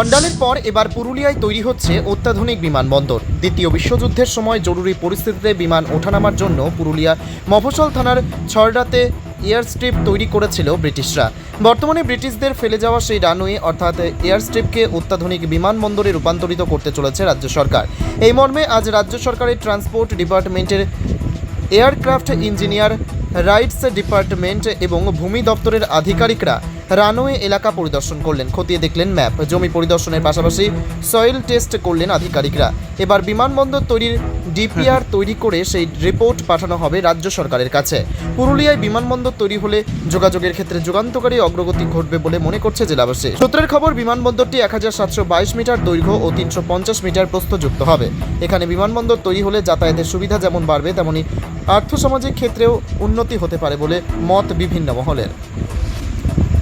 অন্ডালের পর এবার পুরুলিয়ায় তৈরি হচ্ছে অত্যাধুনিক বিমানবন্দর। দ্বিতীয় বিশ্বযুদ্ধের সময় জরুরি পরিস্থিতিতে বিমান ওঠানামার জন্য পুরুলিয়া মফস্বল থানার ছড়রাতে এয়ার স্ট্রিপ তৈরি করেছিল ব্রিটিশরা। বর্তমানে ব্রিটিশদের ফেলে যাওয়া সেই রানওয়ে, অর্থাৎ এয়ার স্ট্রিপকে অত্যাধুনিক বিমানবন্দরে রূপান্তরিত করতে চলেছে রাজ্য সরকার। এই মর্মে আজ রাজ্য সরকারের ট্রান্সপোর্ট ডিপার্টমেন্টের এয়ারক্রাফট ইঞ্জিনিয়ার রাইটস ডিপার্টমেন্ট এবং ভূমি দপ্তরের আধিকারিকরা রানওয়ে এলাকা পরিদর্শন করলেন। খতিয়ে দেখলেন ম্যাপ। জমি পরিদর্শনের পাশাপাশি সয়েল টেস্ট করলেন আধিকারিকরা। এবার বিমানবন্দর তৈরির ডিপিআর তৈরি করে সেই রিপোর্ট পাঠানো হবে রাজ্য সরকারের কাছে। পুরুলিয়ায় বিমানবন্দর তৈরি হলে যোগাযোগের ক্ষেত্রে যুগান্তকারী অগ্রগতি ঘটবে বলে মনে করছে জেলাবাসী। সূত্রের খবর, বিমানবন্দরটি এক হাজার সাতশো বাইশ মিটার দৈর্ঘ্য ও তিনশো পঞ্চাশ মিটার প্রস্থযুক্ত হবে। এখানে বিমানবন্দর তৈরি হলে যাতায়াতের সুবিধা যেমন বাড়বে, তেমনি আর্থসামাজিক ক্ষেত্রেও উন্নতি হতে পারে বলে মত বিভিন্ন মহলের।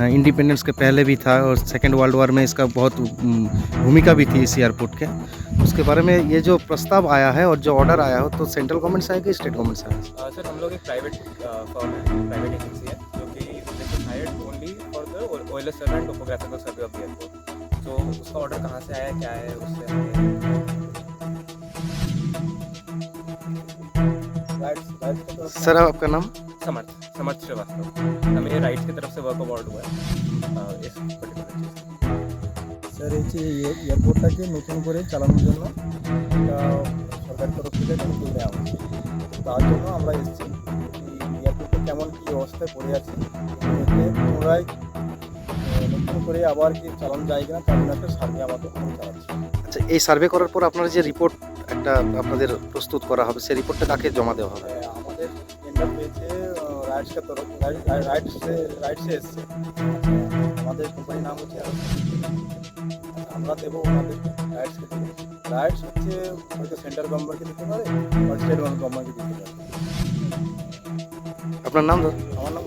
इंडिपेंडेंस के पहले भी था और सेकेंड वर्ल्ड वॉर में इसका बहुत भूमिका भी थी इस एयरपोर्ट के। उसके बारे में ये जो प्रस्ताव आया है और जो ऑर्डर आया हो तो सेंट्रल गवर्नमेंट से आया कि स्टेट गवर्नमेंट से आया? सर हम लोग एक प्राइवेट फर्म है प्राइवेट एजेंसी है जो कि hired only for the OLS survey and topographical survey of the airport तो उसका ऑर्डर कहाँ से आया क्या है उससे सर आपका नाम? समर्थ। समर्थ श्रीवास्तव हमें राइट्स की तरफ से वर्क अवार्ड हुआ है अ, इस पर्टिकुलर चीज़ স্যার এই যে এ- এয়ারপোর্টটাকে নতুন করে চালানোর জন্য একটা সরকারের তরফ থেকে একটা উদ্যোগ নেওয়া হচ্ছে তার জন্য আমরা এসেছি এই এয়ারপোর্টটা কেমন কী অবস্থায় পড়ে আছে এটাকে পুনরায় আহ, নতুন করে আবার কি চালানো যায় কিনা তার জন্য একটা সার্ভে আমাদের করে চালাচ্ছি আচ্ছা এই সার্ভে করার পর আপনার যে রিপোর্ট একটা আপনাদের প্রস্তুত করা হবে সেই রিপোর্টটা কাকে জমা দেওয়া হবে আহ, পেয়েছে তরফ রাইটসে রাইটসে এসছে আমাদের কোম্পানির নাম হচ্ছে আমরা দেবো ওনাদের রাইটসকে দেবো রাইটস হচ্ছে হয়তো সেন্ট্রাল গভর্নমেন্টকে দিতে পারে বা স্টেট গভর্নমেন্টকে দিতে পারে আপনার নাম? আমার নাম।